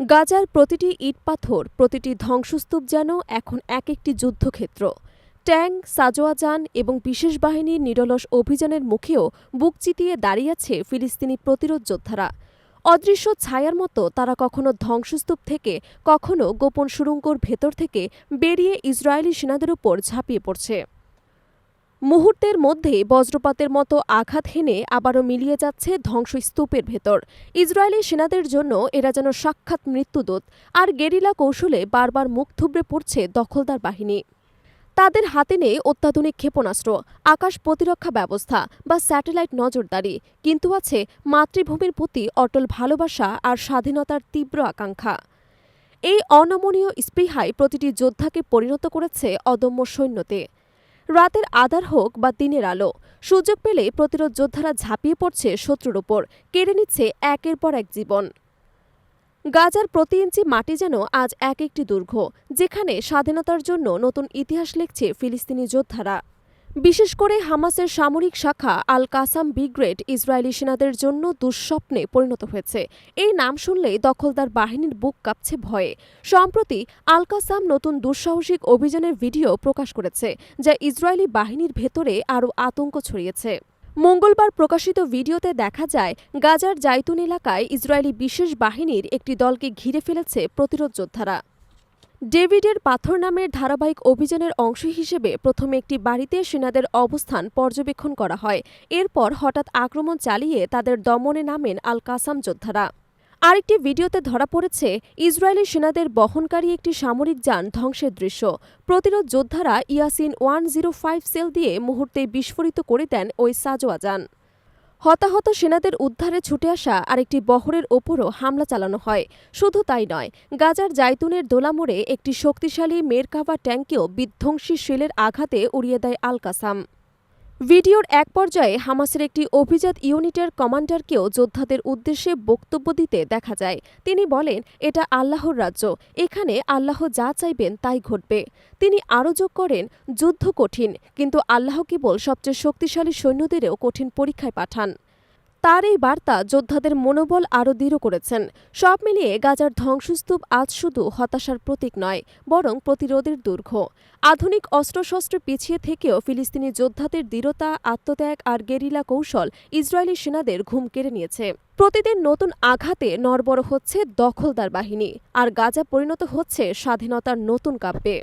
গাজার প্রতিটি ইটপাথর প্রতিটি ধ্বংসস্তূপ যেন এখন এক একটি যুদ্ধক্ষেত্র ট্যাঙ্ক সাজোয়াজান এবং বিশেষ বাহিনীর নিরলস অভিযানের মুখেও বুক চিতিয়ে দাঁড়িয়ে আছে ফিলিস্তিনি প্রতিরোধ যোদ্ধারা। অদৃশ্য ছায়ার মতো তারা কখনো ধ্বংসস্তূপ থেকে, কখনো গোপন সুড়ঙ্গর ভেতর থেকে বেরিয়ে ইসরায়েলি সেনাদের উপর ঝাঁপিয়ে পড়ছে। মুহূর্তের মধ্যে বজ্রপাতের মতো আঘাত হেনে আবারও মিলিয়ে যাচ্ছে ধ্বংসস্তূপের ভেতর। ইসরায়েলি সেনাদের জন্য এরা যেন সাক্ষাৎ মৃত্যুদূত, আর গেরিলা কৌশলে বারবার মুখ থুবড়ে পড়ছে দখলদার বাহিনী। তাদের হাতে নেই অত্যাধুনিক ক্ষেপণাস্ত্র, আকাশ প্রতিরক্ষা ব্যবস্থা বা স্যাটেলাইট নজরদারি, কিন্তু আছে মাতৃভূমির প্রতি অটল ভালোবাসা আর স্বাধীনতার তীব্র আকাঙ্ক্ষা। এই অনমনীয় স্পৃহাই প্রতিটি যোদ্ধাকে পরিণত করেছে অদম্য সৈন্যতে। রাতের আধার হোক বা দিনের আলো, সুযোগ পেলে প্রতিরোধ যোদ্ধারা ঝাঁপিয়ে পড়ছে শত্রুর ওপর, কেড়ে নিচ্ছে একের পর এক জীবন। গাজার প্রতি ইঞ্চি মাটি যেন আজ এক একটি দুর্ঘ যেখানে স্বাধীনতার জন্য নতুন ইতিহাস লিখছে ফিলিস্তিনি যোদ্ধারা। বিশেষ করে হামাসের সামরিক শাখা আল কাসাম ব্রিগ্রেড ইসরায়েলি সেনাদের জন্য দুঃস্বপ্নে পরিণত হয়েছে। এই নাম শুনলেই দখলদার বাহিনীর বুক কাঁপছে ভয়ে। সম্প্রতি আল কাসাম নতুন দুঃসাহসিক অভিযানের ভিডিও প্রকাশ করেছে, যা ইসরায়েলি বাহিনীর ভেতরে আরও আতঙ্ক ছড়িয়েছে। মঙ্গলবার প্রকাশিত ভিডিওতে দেখা যায়, গাজার জাইতুন এলাকায় ইসরায়েলি বিশেষ বাহিনীর একটি দলকে ঘিরে ফেলেছে প্রতিরোধ যোদ্ধারা। ডেভিডের পাথর নামের ধারাবাহিক অভিযানের অংশ হিসেবে প্রথমে একটি বাড়িতে সেনাদের অবস্থান পর্যবেক্ষণ করা হয়। এরপর হঠাৎ আক্রমণ চালিয়ে তাদের দমনে নামেন আল কাসাম যোদ্ধারা। আরেকটি ভিডিওতে ধরা পড়েছে, ইসরায়েলি সেনাদের বহনকারী একটি সামরিক যান ধ্বংসের দৃশ্য। প্রতিরোধ যোদ্ধারা Yasin one zero five shell দিয়ে মুহূর্তে বিস্ফোরিত করে দেন ওই সাজোয়া যান। হতাহত সেনাদের উদ্ধারে ছুটে আসা আরেকটি বহরের ওপরও হামলা চালানো হয়। শুধু তাই নয়, গাজার জাইতুনের দোলামোড়ে একটি শক্তিশালী মেরকাভা ট্যাঙ্কেও বিধ্বংসী শেলের আঘাতে উড়িয়ে দেয় আল কাসাম ভিডিওর এক পর্যায়ে হামাসের একটি অভিজাত ইউনিটের কমান্ডারকেও যোদ্ধাদের উদ্দেশ্যে বক্তব্য দিতে দেখা যায়। তিনি বলেন, এটা আল্লাহর রাজ্য। এখানে আল্লাহ যা চাইবেন তাই ঘটবে। তিনি আরও যোগ করেন, যুদ্ধ কঠিন, কিন্তু আল্লাহ কেবল সবচেয়ে শক্তিশালী সৈন্যদেরও কঠিন পরীক্ষায় পাঠান। তার এই বার্তা যোদ্ধাদের মনোবল আরও দৃঢ় করেছেন। সব মিলিয়ে গাজার ধ্বংসস্তূপ আজ শুধু হতাশার প্রতীক নয়, বরং প্রতিরোধের দুর্ঘ। আধুনিক অস্ত্রশস্ত্র পিছিয়ে থেকেও ফিলিস্তিনি যোদ্ধাদের দৃঢ়তা, আত্মত্যাগ আর গেরিলা কৌশল ইসরায়েলি সেনাদের ঘুম কেড়ে নিয়েছে। প্রতিদিন নতুন আঘাতে নরবর হচ্ছে দখলদার বাহিনী, আর গাজা পরিণত হচ্ছে স্বাধীনতার নতুন কাব্যে।